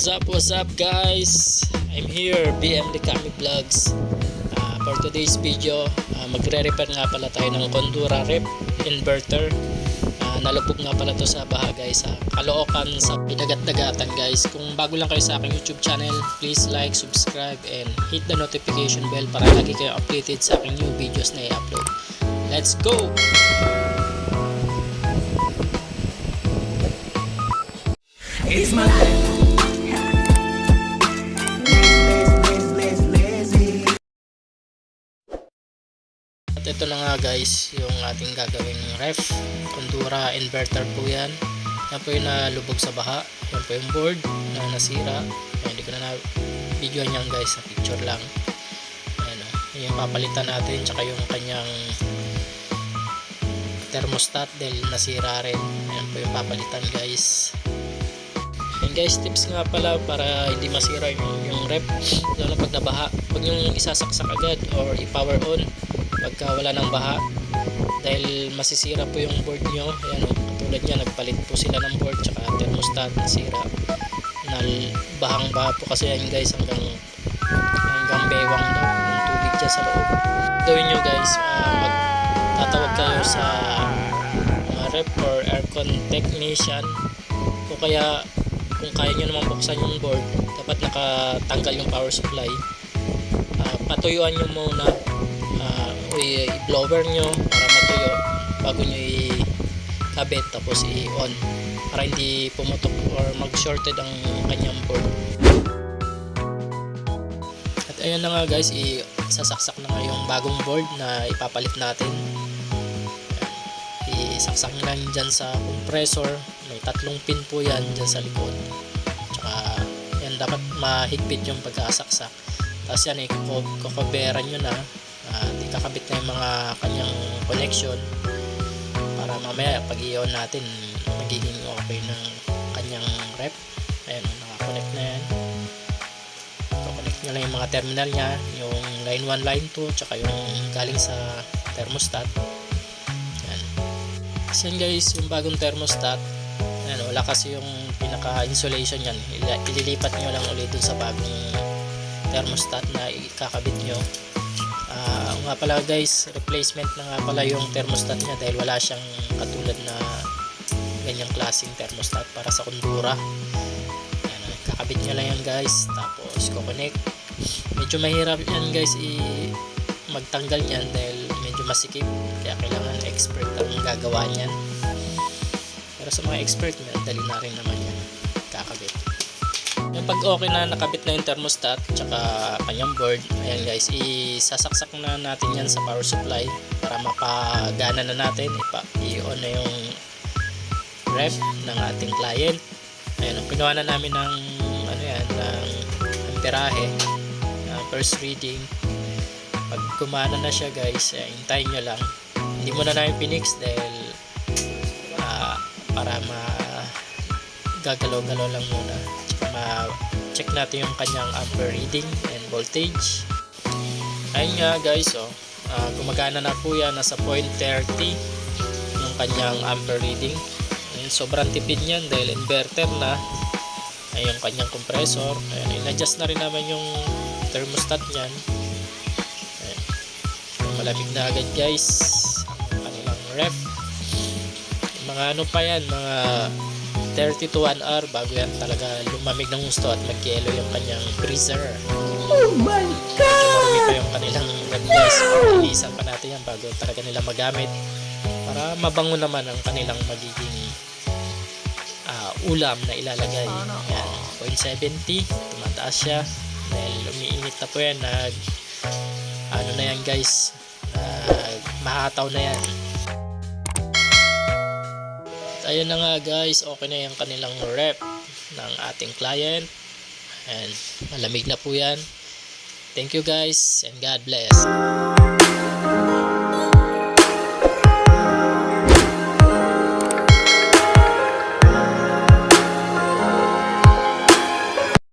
What's up, what's up guys? I'm here, BM Likami Vlogs. Ah, for today's video, ah, magre-repair nga pala tayo ng Condura Rep Inverter. Ah, nalubog nga pala to sa baha guys sa Caloocan sa Pinagat-Dagatan guys. Kung bago lang kayo sa aking YouTube channel, please like, subscribe, and hit the notification bell para lagi kayo updated sa aking new videos na i-upload. Let's go! It's my life. Ito na nga guys, yung ating gagawing ref. Condura inverter po yan. Yan po yung nalubog sa baha. Yan po yung board na nasira. Ayan, hindi ko na na video niyan guys, sa picture lang. Ayan o. Yung papalitan natin, tsaka yung kanyang thermostat dahil nasira rin. Ayan po yung papalitan guys. And guys, tips nga pala para hindi masira yung, yung rep lalo pag nabaha. Huwag yung isasaksak agad or i-power on pagka wala ng baha dahil masisira po yung board nyo. Ayan o, katulad niya, nagpalit po sila ng board tsaka thermostat nasira. Nal bahang baha po kasi yan guys hanggang hanggang bewang daw ng tubig dyan sa loob. Gawin nyo guys, ah, magtatawag kayo sa mga rep or aircon technician o kaya kung kaya nyo naman buksan yung board dapat nakatanggal yung power supply Ah, patuyuan nyo muna uh, i-blower nyo para matuyo bago nyo i-kabit tapos i-on para hindi pumutok or mag-shorted ang kanyang board. At ayun na nga guys isasaksak na nga yung bagong board na ipapalit natin. Isaksak nyo lang dyan sa compressor. May tatlong pin po yan dyan sa likod. Tsaka yan dapat mahigpit yung pagkasaksak tapos yan ikukoberan nyo na at ikakabit na yung mga kanyang connection para mamaya pag i-on natin magiging okay ng kanyang rep. Ayan nakakonect na yan. Connect nyo lang yung mga terminal nya yung line 1 line 2 tsaka yung galing sa thermostat. Yan kasi yan guys yung bagong thermostat ayan, wala kasi yung pinaka insulation yan ililipat nyo lang ulit dun sa bagong thermostat na ikakabit nyo Ah, nga pala guys replacement na nga pala yung thermostat niya dahil wala siyang katulad na ganyang klaseng thermostat para sa kundura. Ayan, ah, kakabit nyo lang yan guys. Tapos kukonect medyo mahirap yan guys i magtanggal niyan dahil medyo masikip. Kaya kailangan expert ang gagawa niyan. Pero sa mga expert dali na rin naman yan yung pag okay na nakabit na yung thermostat tsaka kanyang board ayan guys isasaksak na natin yan sa power supply para mapagana na natin ipa i-on na yung ref ng ating client. Ayan ang pinawa na namin ng ano yan ng amperahe uh, first reading. Pag kumana na siya guys eh, hintayin nyo lang. Hindi mo na namin pinix dahil ah, para ma gagalaw-galaw lang muna Tsaka ma-check natin yung kanyang ampere reading and voltage. Ayun nga guys oh. Ah, gumagana na po yan. Nasa 0.30 yung kanyang ampere reading. Ayun, sobrang tipid niyan dahil inverter na. Ay yung kanyang compressor. Ayun, in-adjust na rin naman yung thermostat niyan. Ayun, malamig na agad guys ang kanilang ref. Mga ano pa yan mga 30 to 1 hour bago yan talaga lumamig ng gusto at magyelo yung kanyang freezer. Oh my medyo God! marami pa yung kanilang request ilisan pa natin yan bago talaga nila magamit para mabango naman ang kanilang magiging ah, ulam na ilalagay. Yan 0.70 tumataas siya. Dahil umiinit na po yan. Nag ano na yan guys? Nag mahataw na yan ayun na nga guys, okay na yung kanilang rep ng ating client. And malamig na po yan. Thank you guys and God bless.